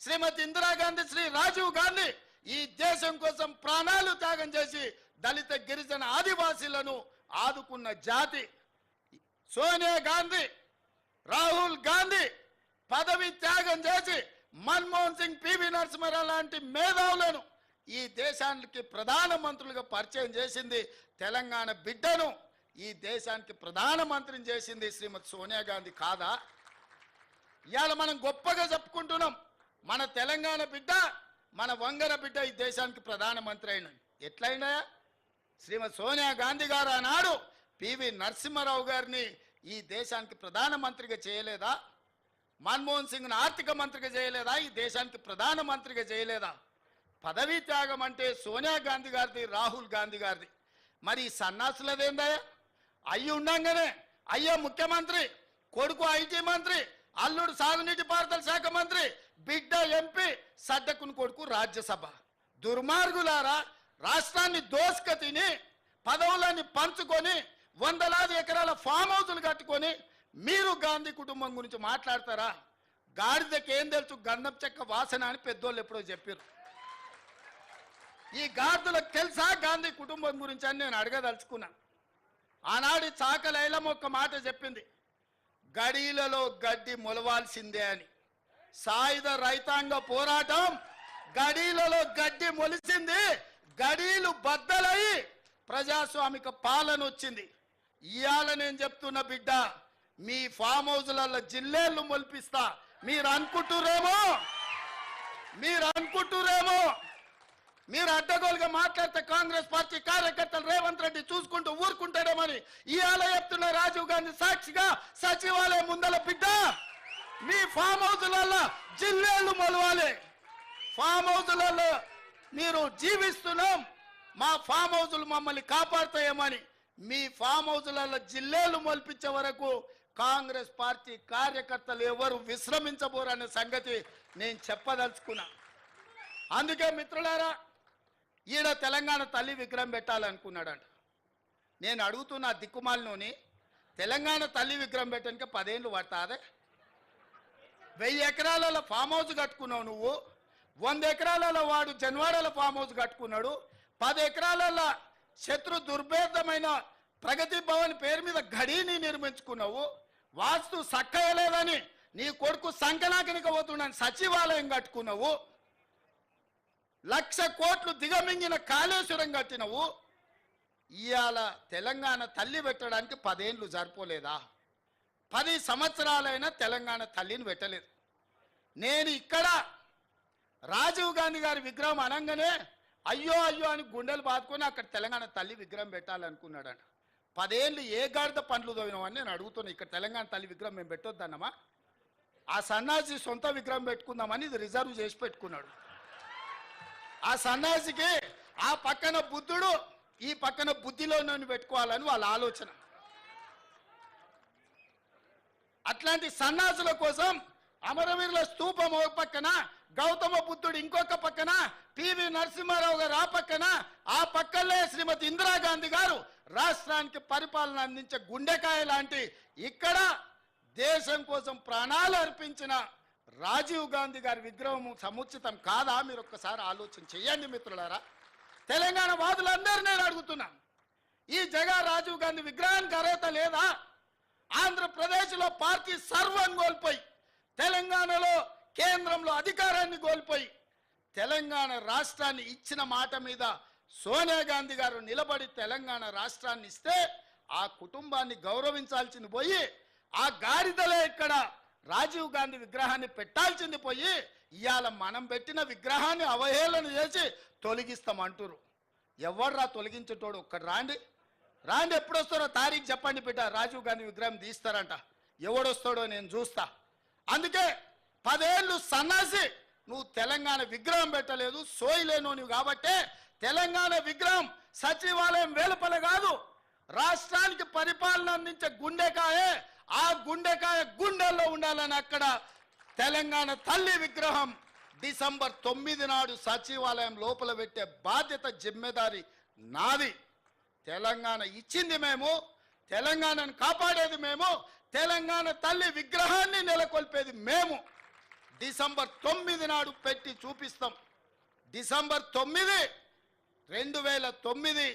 శ్రీమతి ఇందిరాగాంధీ శ్రీ రాజీవ్ గాంధీ ఈ దేశం కోసం ప్రాణాలు త్యాగం చేసి దళిత గిరిజన ఆదివాసీలను ఆదుకున్న జాతి సోనియా గాంధీ రాహుల్ గాంధీ పదవి త్యాగం చేసి మన్మోహన్ సింగ్ పివి నరసింహారావు లాంటి మేధావులను ఈ దేశానికి ప్రధానమంత్రులుగా పరిచయం చేసింది తెలంగాణ బిడ్డను ఈ దేశానికి ప్రధానమంత్రిని చేసింది శ్రీమతి సోనియా గాంధీ కాదా? ఇవాళ మనం గొప్పగా చెప్పుకుంటున్నాం. మన తెలంగాణ బిడ్డ మన వంగర బిడ్డ ఈ దేశానికి ప్రధానమంత్రి అయిన ఎట్లయినా శ్రీమతి సోనియా గాంధీ గారు ఆనాడు పివి నరసింహారావు గారిని ఈ దేశానికి ప్రధానమంత్రిగా చేయలేదా? మన్మోహన్ సింగ్ను ఆర్థిక మంత్రిగా చేయలేదా? ఈ దేశానికి ప్రధానమంత్రిగా చేయలేదా? పదవీ త్యాగం అంటే సోనియా గాంధీ గారిది రాహుల్ గాంధీ గారిది. మరి ఈ సన్నాసులదేందయ్యా? అయ్యి ఉండంగానే అయ్యా ముఖ్యమంత్రి కొడుకు ఐటీ మంత్రి అల్లుడు సాగునీటి పారుదల శాఖ మంత్రి బిడ్డ ఎంపీ సడ్డకుని కొడుకు రాజ్యసభ. దుర్మార్గులారా రాష్ట్రాన్ని దోసుక తిని పదవులని పంచుకొని వందలాది ఎకరాల ఫామ్ హౌసులు కట్టుకొని మీరు గాంధీ కుటుంబం గురించి మాట్లాడతారా? గాడిదకి ఏం తెలుసు గంధం చెక్క వాసన అని పెద్దోళ్ళు ఎప్పుడో చెప్పారు ఈ గాడిదలకు తెలుసా గాంధీ కుటుంబం గురించి అని నేను అడగదలుచుకున్నా. ఆనాడు చాకలైలం ఒక్క మాట చెప్పింది. గడీలలో గడ్డి మొలవాల్సిందే అని. సాయుధ రైతాంగ పోరాటం గడీలలో గడ్డి మొలిసింది. గడీలు బద్దలై ప్రజాస్వామిక పాలన వచ్చింది. ఇవాళ నేను చెప్తున్న బిడ్డ మీ ఫామ్ హౌస్లలో జిల్లేళ్ళు మొలిపిస్తా. మీరు అనుకుంటురేమో? మీరు అనుకుంటురేమో? మీరు అడ్డగోలుగా మాట్లాడితే కాంగ్రెస్ పార్టీ కార్యకర్తలు రేవంత్ రెడ్డి చూసుకుంటూ ఊరుకుంటాడేమని ఇవాళ చెప్తున్న రాజీవ్ గాంధీ సాక్షిగా సచివాలయం ముందల బిడ్డ. మీ ఫామ్ హౌస్లలో జిల్లేళ్ళు మొలవాలి. ఫామ్ హౌస్లలో మీరు జీవిస్తున్నాం. మా ఫామ్ హౌసులు మమ్మల్ని కాపాడుతాయేమని మీ ఫామ్ హౌజులలో జిల్లేలు మొలిపించే వరకు కాంగ్రెస్ పార్టీ కార్యకర్తలు ఎవరు విశ్రమించబోరనే సంగతి నేను చెప్పదలుచుకున్నా. అందుకే మిత్రులారా ఈడ తెలంగాణ తల్లి విగ్రహం పెట్టాలనుకున్నాడంట. నేను అడుగుతున్న దిక్కుమాలలోని తెలంగాణ తల్లి విగ్రహం పెట్టడానికి పదేళ్ళు పడతాదే? వెయ్యి ఎకరాలలో ఫామ్ హౌస్ కట్టుకున్నావు నువ్వు వంద ఎకరాలలో వాడు జన్వాడల ఫామ్ హౌస్ కట్టుకున్నాడు పది ఎకరాలలో శత్రు దుర్భేదమైన ప్రగతి భవన్ పేరు మీద గడీని నిర్మించుకున్నావు వాస్తు సక్కయలేదని నీ కొడుకు సంకనాకనికి పోతున్నాను సచివాలయం కట్టుకున్నావు లక్ష కోట్లు దిగమింగిన కాళేశ్వరం కట్టినవు ఇవాళ తెలంగాణ తల్లి పెట్టడానికి పదేండ్లు సరిపోలేదా? పది సంవత్సరాలైనా తెలంగాణ తల్లిని పెట్టలేదు. నేను ఇక్కడ రాజీవ్ గాంధీ గారి విగ్రహం అనగానే అయ్యో అయ్యో అని గుండెలు బాదుకొని అక్కడ తెలంగాణ తల్లి విగ్రహం పెట్టాలనుకున్నాడంట. పదేళ్ళు ఏ గాడిద పండ్లు తోవినామని నేను అడుగుతున్నాను ఇక్కడ తెలంగాణ తల్లి విగ్రహం మేము పెట్టొద్దన్నమా? ఆ సన్నాసి సొంత విగ్రహం పెట్టుకుందామని ఇది రిజర్వ్ చేసి పెట్టుకున్నాడు. ఆ సన్యాసికి ఆ పక్కన బుద్ధుడు ఈ పక్కన బుద్ధిలో నన్ను పెట్టుకోవాలని వాళ్ళ ఆలోచన. అట్లాంటి సన్నాసుల కోసం అమరవీరుల స్తూపం ఒక పక్కన గౌతమ బుద్ధుడు ఇంకొక పక్కన పివి నరసింహారావు గారు ఆ పక్కన ఆ పక్కనే శ్రీమతి ఇందిరాగాంధీ గారు రాష్ట్రానికి పరిపాలన అందించే గుండెకాయ లాంటి ఇక్కడ దేశం కోసం ప్రాణాలు అర్పించిన రాజీవ్ గాంధీ గారి విగ్రహం సముచితం కాదా? మీరు ఒక్కసారి ఆలోచన చేయండి మిత్రులారా. తెలంగాణ వాదులందరూ నేను అడుగుతున్నాను. ఈ జగా రాజీవ్ గాంధీ విగ్రహానికి అర్హత లేదా? ఆంధ్రప్రదేశ్లో పార్టీ సర్వం కోల్పోయి తెలంగాణలో కేంద్రంలో అధికారాన్ని కోల్పోయి తెలంగాణ రాష్ట్రాన్ని ఇచ్చిన మాట మీద సోనియా గాంధీ గారు నిలబడి తెలంగాణ రాష్ట్రాన్ని ఇస్తే ఆ కుటుంబాన్ని గౌరవించాల్సింది పోయి ఆ గాడిదలే ఇక్కడ రాజీవ్ గాంధీ విగ్రహాన్ని పెట్టాల్సింది పోయి ఇవాళ మనం పెట్టిన విగ్రహాన్ని అవహేళన చేసి తొలగిస్తామంటురు ఎవర్రా తొలగించేటోడు? ఒక్కడు రాండి. రాండి ఎప్పుడు వస్తారో తారీఖు చెప్పండి బిడ్డ. రాజీవ్ గాంధీ విగ్రహం తీస్తారంట. ఎవడొస్తాడో నేను చూస్తా. అందుకే పదేళ్ళు సన్నాసి నువ్వు తెలంగాణ విగ్రహం పెట్టలేదు సోయిలేను నువ్వు కాబట్టే తెలంగాణ విగ్రహం సచివాలయం వేలుపల కాదు. రాష్ట్రానికి పరిపాలన అందించే గుండెకాయే ఆ గుండెకాయ గుండెల్లో ఉండాలని అక్కడ తెలంగాణ తల్లి విగ్రహం డిసెంబర్ తొమ్మిది నాడు సచివాలయం లోపల పెట్టే బాధ్యత జిమ్మెదారి నాది. తెలంగాణ ఇచ్చింది మేము తెలంగాణను కాపాడేది మేము తెలంగాణ తల్లి విగ్రహాన్ని నెలకొల్పేది మేము. డిసెంబర్ తొమ్మిది నాడు పెట్టి చూపిస్తాం. డిసెంబర్ తొమ్మిది రెండు వేల తొమ్మిది